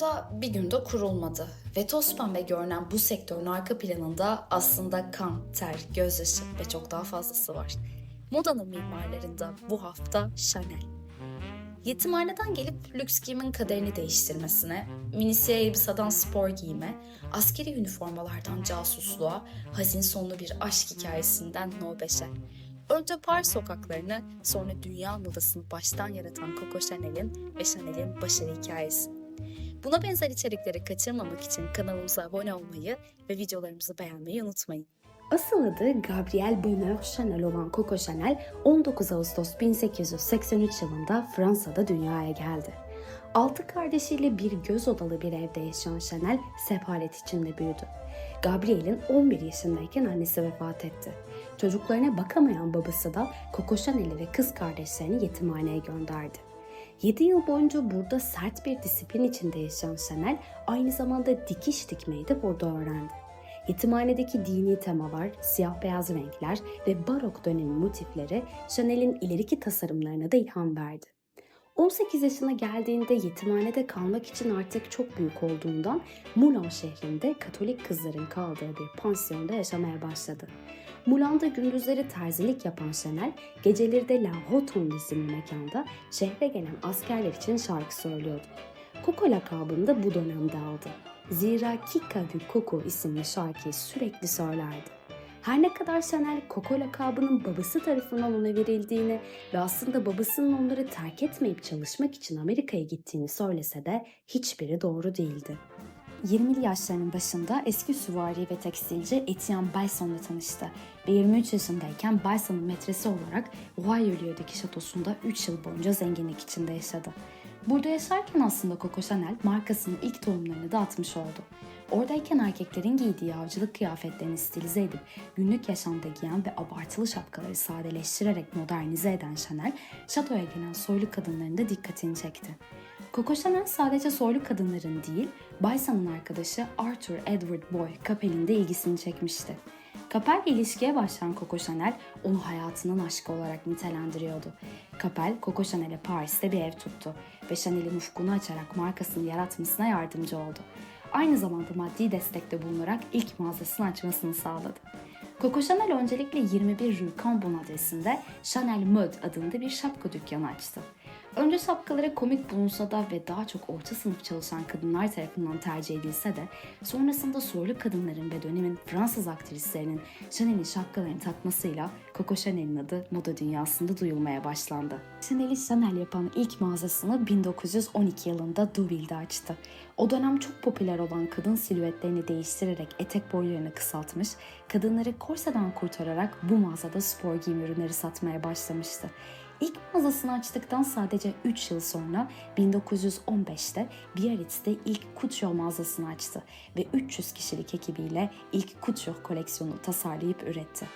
da bir günde kurulmadı ve toz pembe görünen bu sektörün arka planında aslında kan, ter, gözyaşı ve çok daha fazlası var. Modanın mimarlarında bu hafta Chanel. Yetimhaneden gelip lüks giyimin kaderini değiştirmesine, minisiye elbiseden spor giyime, askeri üniformalardan casusluğa, hazin sonlu bir aşk hikayesinden No 5'e. Önce Paris sokaklarını, sonra dünya modasını baştan yaratan Coco Chanel'in ve Chanel'in başarı hikayesi. Buna benzer içerikleri kaçırmamak için kanalımıza abone olmayı ve videolarımızı beğenmeyi unutmayın. Asıl adı Gabrielle Bonheur Chanel olan Coco Chanel 19 Ağustos 1883 yılında Fransa'da dünyaya geldi. Altı kardeşiyle bir göz odalı bir evde yaşayan Chanel sefalet içinde büyüdü. Gabrielle'in 11 yaşındayken annesi vefat etti. Çocuklarına bakamayan babası da Coco Chanel'i ve kız kardeşlerini yetimhaneye gönderdi. 7 yıl boyunca burada sert bir disiplin içinde yaşayan Chanel aynı zamanda dikiş dikmeyi de burada öğrendi. Yetimhanedeki dini temalar, siyah beyaz renkler ve barok dönemi motifleri Chanel'in ileriki tasarımlarına da ilham verdi. 18 yaşına geldiğinde yetimhanede kalmak için artık çok büyük olduğundan Moulin şehrinde Katolik kızların kaldığı bir pansiyonda yaşamaya başladı. Moulin'da gündüzleri terzilik yapan Chanel, geceleri de La Rotonde isimli mekanda şehre gelen askerler için şarkı söylüyordu. Coco lakabını da bu dönemde aldı. Zira Kika du Coco isimli şarkıyı sürekli söylerdi. Her ne kadar Chanel Coco lakabının babası tarafından ona verildiğini ve aslında babasının onları terk etmeyip çalışmak için Amerika'ya gittiğini söylese de hiçbiri doğru değildi. 20'li yaşlarının başında eski süvari ve tekstilci Etienne Belson'la tanıştı ve 23 yaşındayken Belson'un metresi olarak Royaulieu'daki şatosunda 3 yıl boyunca zenginlik içinde yaşadı. Burada yaşarken aslında Coco Chanel markasının ilk tohumlarını da atmış oldu. Oradayken erkeklerin giydiği avcılık kıyafetlerini stilize edip günlük yaşamda giyen ve abartılı şapkaları sadeleştirerek modernize eden Chanel, şatoya gelen soylu kadınların da dikkatini çekti. Coco Chanel sadece soylu kadınların değil, Byson'un arkadaşı Arthur Edward Boy Capel'in de ilgisini çekmişti. Capel ilişkiye başlayan Coco Chanel onu hayatının aşkı olarak nitelendiriyordu. Capel, Coco Chanel'e Paris'te bir ev tuttu ve Chanel'in ufkunu açarak markasını yaratmasına yardımcı oldu. Aynı zamanda maddi destekte bulunarak ilk mağazasını açmasını sağladı. Coco Chanel öncelikle 21 Rue Cambon adresinde Chanel Mode adında bir şapka dükkanı açtı. Önce şapkaları komik bulunsa da ve daha çok orta sınıf çalışan kadınlar tarafından tercih edilse de sonrasında soylu kadınların ve dönemin Fransız aktrislerinin Chanel'in şapkalarını takmasıyla Coco Chanel'in adı moda dünyasında duyulmaya başlandı. Chanel'i Chanel yapan ilk mağazasını 1912 yılında Deauville'de açtı. O dönem çok popüler olan kadın silüetlerini değiştirerek etek boylarını kısaltmış, kadınları korseden kurtararak bu mağazada spor giyim ürünleri satmaya başlamıştı. İlk mağazasını açtıktan sadece 3 yıl sonra 1915'te Biarritz'te ilk couture mağazasını açtı ve 300 kişilik ekibiyle ilk couture koleksiyonu tasarlayıp üretti.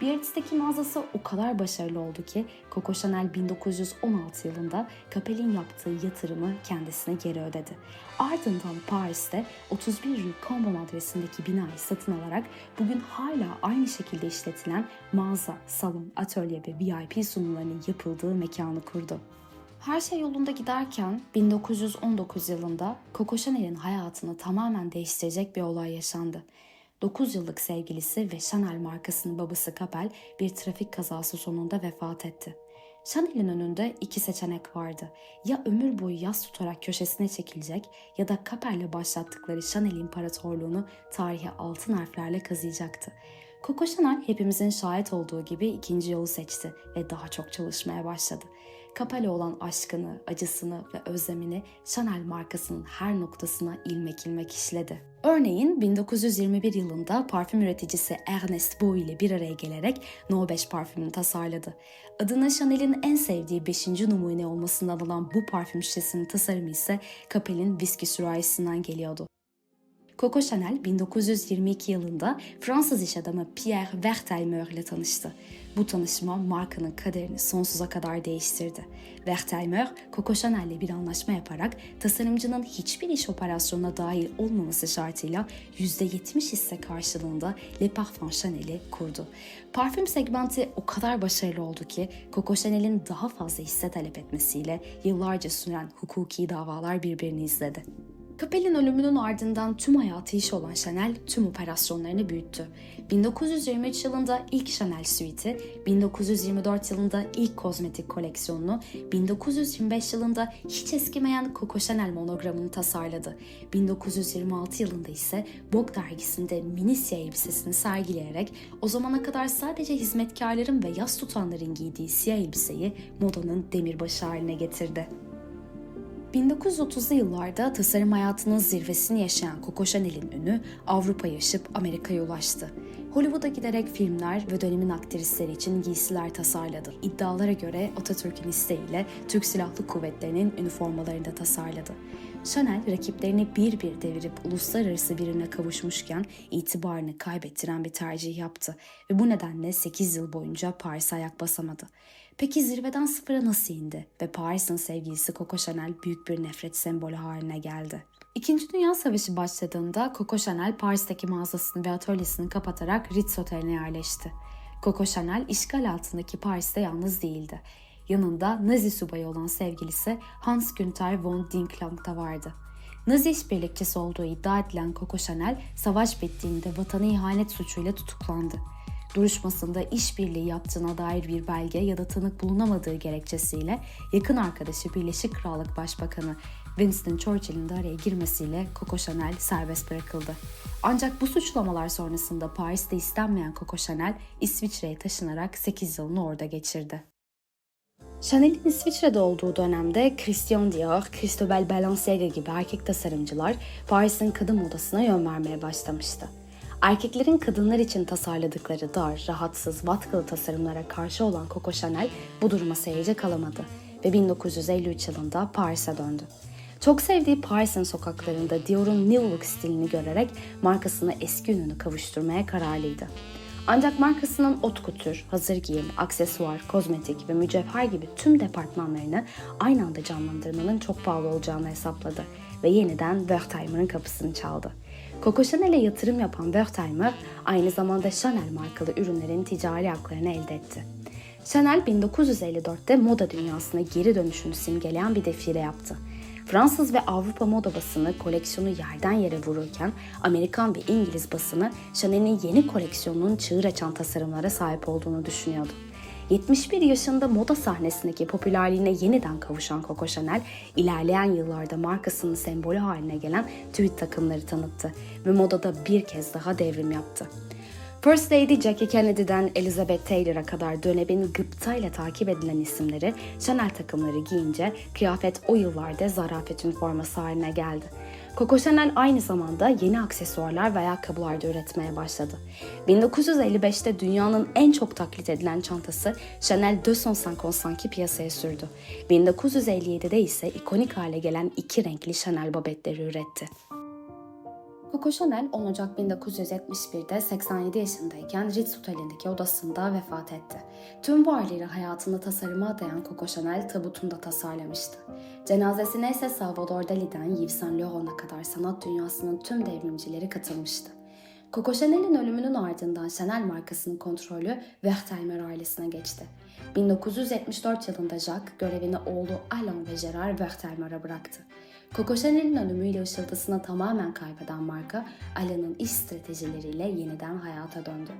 Biarritz'teki mağazası o kadar başarılı oldu ki Coco Chanel 1916 yılında Capel'in yaptığı yatırımı kendisine geri ödedi. Ardından Paris'te 31 Rue Cambon adresindeki binayı satın alarak bugün hala aynı şekilde işletilen mağaza, salon, atölye ve VIP sunumlarının yapıldığı mekanı kurdu. Her şey yolunda giderken 1919 yılında Coco Chanel'in hayatını tamamen değiştirecek bir olay yaşandı. 9 yıllık sevgilisi ve Chanel markasının babası Capel bir trafik kazası sonunda vefat etti. Chanel'in önünde iki seçenek vardı. Ya ömür boyu yas tutarak köşesine çekilecek ya da Capel'le başlattıkları Chanel İmparatorluğunu tarihe altın harflerle kazıyacaktı. Coco Chanel hepimizin şahit olduğu gibi ikinci yolu seçti ve daha çok çalışmaya başladı. Capel'e olan aşkını, acısını ve özlemini Chanel markasının her noktasına ilmek ilmek işledi. Örneğin 1921 yılında parfüm üreticisi Ernest Beau ile bir araya gelerek No 5 parfümünü tasarladı. Adına Chanel'in en sevdiği 5. numune olmasından alan bu parfüm şişesinin tasarımı ise Capel'in viski sürahisinden geliyordu. Coco Chanel 1922 yılında Fransız iş adamı Pierre Wertheimer ile tanıştı. Bu tanışma markanın kaderini sonsuza kadar değiştirdi. Wertheimer, Coco Chanel ile bir anlaşma yaparak tasarımcının hiçbir iş operasyonuna dahil olmaması şartıyla %70 hisse karşılığında Le Parfum Chanel'i kurdu. Parfüm segmenti o kadar başarılı oldu ki Coco Chanel'in daha fazla hisse talep etmesiyle yıllarca süren hukuki davalar birbirini izledi. Capel'in ölümünün ardından tüm hayatı iş olan Chanel tüm operasyonlarını büyüttü. 1923 yılında ilk Chanel suite'i, 1924 yılında ilk kozmetik koleksiyonunu, 1925 yılında hiç eskimeyen Coco Chanel monogramını tasarladı. 1926 yılında ise Vogue dergisinde mini siyah elbisesini sergileyerek o zamana kadar sadece hizmetkarların ve yas tutanların giydiği siyah elbiseyi modanın demirbaşı haline getirdi. 1930'lu yıllarda tasarım hayatının zirvesini yaşayan Coco Chanel'in ünü Avrupa'yı aşıp Amerika'ya ulaştı. Hollywood'a giderek filmler ve dönemin aktrisleri için giysiler tasarladı. İddialara göre Atatürk'ün isteğiyle Türk Silahlı Kuvvetleri'nin üniformalarını da tasarladı. Chanel rakiplerini bir bir devirip uluslararası birine kavuşmuşken itibarını kaybettiren bir tercih yaptı ve bu nedenle 8 yıl boyunca Paris'e ayak basamadı. Peki zirveden sıfıra nasıl indi ve Paris'in sevgilisi Coco Chanel büyük bir nefret sembolü haline geldi? İkinci Dünya Savaşı başladığında Coco Chanel Paris'teki mağazasını ve atölyesini kapatarak Ritz Oteli'ne yerleşti. Coco Chanel işgal altındaki Paris'te yalnız değildi. Yanında Nazi subayı olan sevgilisi Hans Günther von Dinklang da vardı. Nazi işbirlikçisi olduğu iddia edilen Coco Chanel, savaş bittiğinde vatana ihanet suçuyla tutuklandı. Duruşmasında işbirliği yaptığına dair bir belge ya da tanık bulunamadığı gerekçesiyle yakın arkadaşı Birleşik Krallık Başbakanı Winston Churchill'in de araya girmesiyle Coco Chanel serbest bırakıldı. Ancak bu suçlamalar sonrasında Paris'te istenmeyen Coco Chanel İsviçre'ye taşınarak 8 yılını orada geçirdi. Chanel'in İsviçre'de olduğu dönemde Christian Dior, Christobel Balenciaga gibi erkek tasarımcılar Paris'in kadın modasına yön vermeye başlamıştı. Erkeklerin kadınlar için tasarladıkları dar, rahatsız, vatkılı tasarımlara karşı olan Coco Chanel bu duruma seyirci kalamadı ve 1953 yılında Paris'e döndü. Çok sevdiği Paris'in sokaklarında Dior'un New Look stilini görerek markasına eski ününü kavuşturmaya kararlıydı. Ancak markasının ot kutur, hazır giyim, aksesuar, kozmetik ve mücevher gibi tüm departmanlarını aynı anda canlandırmanın çok pahalı olacağını hesapladı ve yeniden Wertheimer'ın kapısını çaldı. Coco Chanel'e yatırım yapan Wertheimer aynı zamanda Chanel markalı ürünlerin ticari haklarını elde etti. Chanel 1954'te moda dünyasına geri dönüşünü simgeleyen bir defile yaptı. Fransız ve Avrupa moda basını koleksiyonu yerden yere vururken Amerikan ve İngiliz basını Chanel'in yeni koleksiyonunun çığır açan tasarımlara sahip olduğunu düşünüyordu. 71 yaşında moda sahnesindeki popülerliğine yeniden kavuşan Coco Chanel, ilerleyen yıllarda markasının sembolü haline gelen tweed takımları tanıttı ve modada bir kez daha devrim yaptı. First Lady Jackie Kennedy'den Elizabeth Taylor'a kadar dönemin gıptayla takip edilen isimleri Chanel takımları giyince kıyafet o yıllarda zarafetin forması haline geldi. Coco Chanel aynı zamanda yeni aksesuarlar ve ayakkabılar da üretmeye başladı. 1955'te dünyanın en çok taklit edilen çantası Chanel 255'i piyasaya sürdü. 1957'de ise ikonik hale gelen iki renkli Chanel babetleri üretti. Coco Chanel 10 Ocak 1971'de 87 yaşındayken Ritz Oteli'ndeki odasında vefat etti. Tüm varlığıyla hayatını tasarıma adayan Coco Chanel tabutunda tasarlamıştı. Cenazesine ise Salvador Dali'den Yves Saint Laurent'a kadar sanat dünyasının tüm devrimcileri katılmıştı. Coco Chanel'in ölümünün ardından Chanel markasının kontrolü Wertheimer ailesine geçti. 1974 yılında Jacques görevini oğlu Alain ve Gerard Wertheimer'a bıraktı. Coco Chanel'in ölümüyle ışıltısını tamamen kaybeden marka, Alain'ın iş stratejileriyle yeniden hayata döndü.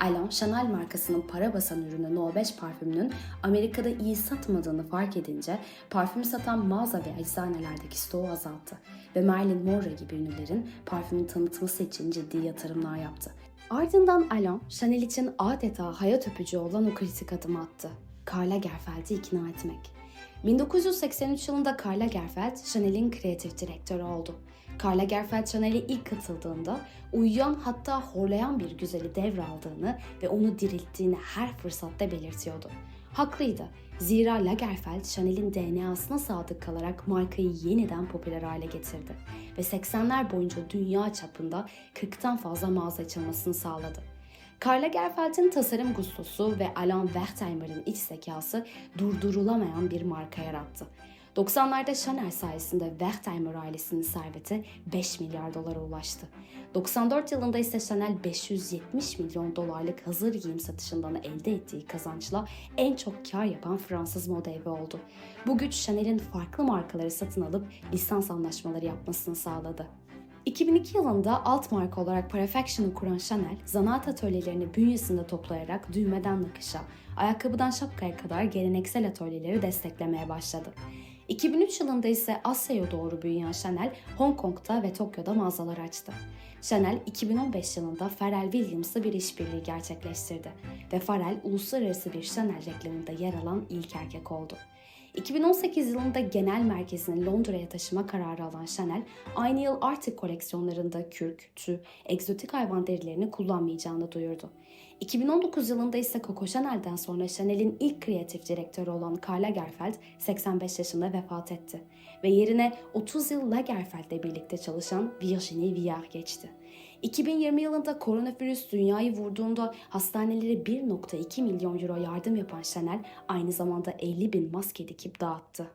Alain, Chanel markasının para basan ürünü No 5 parfümünün Amerika'da iyi satmadığını fark edince parfüm satan mağaza ve eczanelerdeki stoğu azalttı ve Marilyn Monroe gibi ünlülerin parfümün tanıtması için ciddi yatırımlar yaptı. Ardından Alain, Chanel için adeta hayat öpücüğü olan o kritik adımı attı. Karl Lagerfeld'i ikna etmek. 1983 yılında Karl Lagerfeld, Chanel'in kreatif direktörü oldu. Karl Lagerfeld Chanel'e ilk katıldığında uyuyan hatta horlayan bir güzeli devraldığını ve onu dirilttiğini her fırsatta belirtiyordu. Haklıydı. Zira Lagerfeld Chanel'in DNA'sına sadık kalarak markayı yeniden popüler hale getirdi ve 80'ler boyunca dünya çapında 40'tan fazla mağaza açılmasını sağladı. Karl Lagerfeld'in tasarım gustosu ve Alain Wertheimer'ın iç zekası durdurulamayan bir marka yarattı. 90'larda Chanel sayesinde Wertheimer ailesinin serveti 5 milyar dolara ulaştı. 94 yılında ise Chanel 570 milyon dolarlık hazır giyim satışından elde ettiği kazançla en çok kar yapan Fransız moda evi oldu. Bu güç Chanel'in farklı markaları satın alıp lisans anlaşmaları yapmasını sağladı. 2002 yılında alt marka olarak Parafaction'ı kuran Chanel, zanaat atölyelerini bünyesinde toplayarak düğmeden nakışa, ayakkabıdan şapkaya kadar geleneksel atölyeleri desteklemeye başladı. 2003 yılında ise Asya'ya doğru büyüyen Chanel, Hong Kong'da ve Tokyo'da mağazalar açtı. Chanel 2015 yılında Pharrell Williams'la bir işbirliği gerçekleştirdi ve Pharrell uluslararası bir Chanel reklamında yer alan ilk erkek oldu. 2018 yılında genel merkezini Londra'ya taşıma kararı alan Chanel, aynı yıl Arctic koleksiyonlarında kürk, tüy, egzotik hayvan derilerini kullanmayacağını duyurdu. 2019 yılında ise Coco Chanel'den sonra Chanel'in ilk kreatif direktörü olan Karl Lagerfeld 85 yaşında vefat etti ve yerine 30 yıl Lagerfeld'le birlikte çalışan Virginie Viard geçti. 2020 yılında koronavirüs dünyayı vurduğunda hastanelere 1.2 milyon euro yardım yapan Chanel aynı zamanda 50 bin maske dikip dağıttı.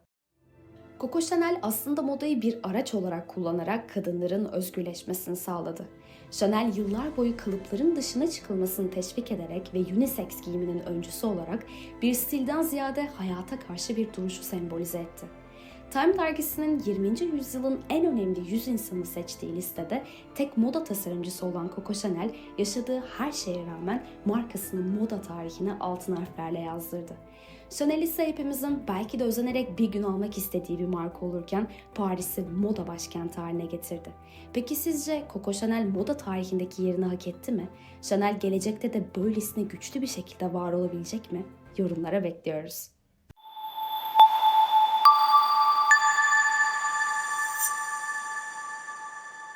Coco Chanel aslında modayı bir araç olarak kullanarak kadınların özgürleşmesini sağladı. Chanel yıllar boyu kalıpların dışına çıkılmasını teşvik ederek ve unisex giyiminin öncüsü olarak bir stilden ziyade hayata karşı bir duruşu sembolize etti. Time dergisinin 20. yüzyılın en önemli 100 insanı seçtiği listede tek moda tasarımcısı olan Coco Chanel yaşadığı her şeye rağmen markasının moda tarihine altın harflerle yazdırdı. Chanel ise hepimizin belki de özenerek bir gün almak istediği bir marka olurken Paris'i moda başkenti haline getirdi. Peki sizce Coco Chanel moda tarihindeki yerini hak etti mi? Chanel gelecekte de böylesine güçlü bir şekilde var olabilecek mi? Yorumlara bekliyoruz.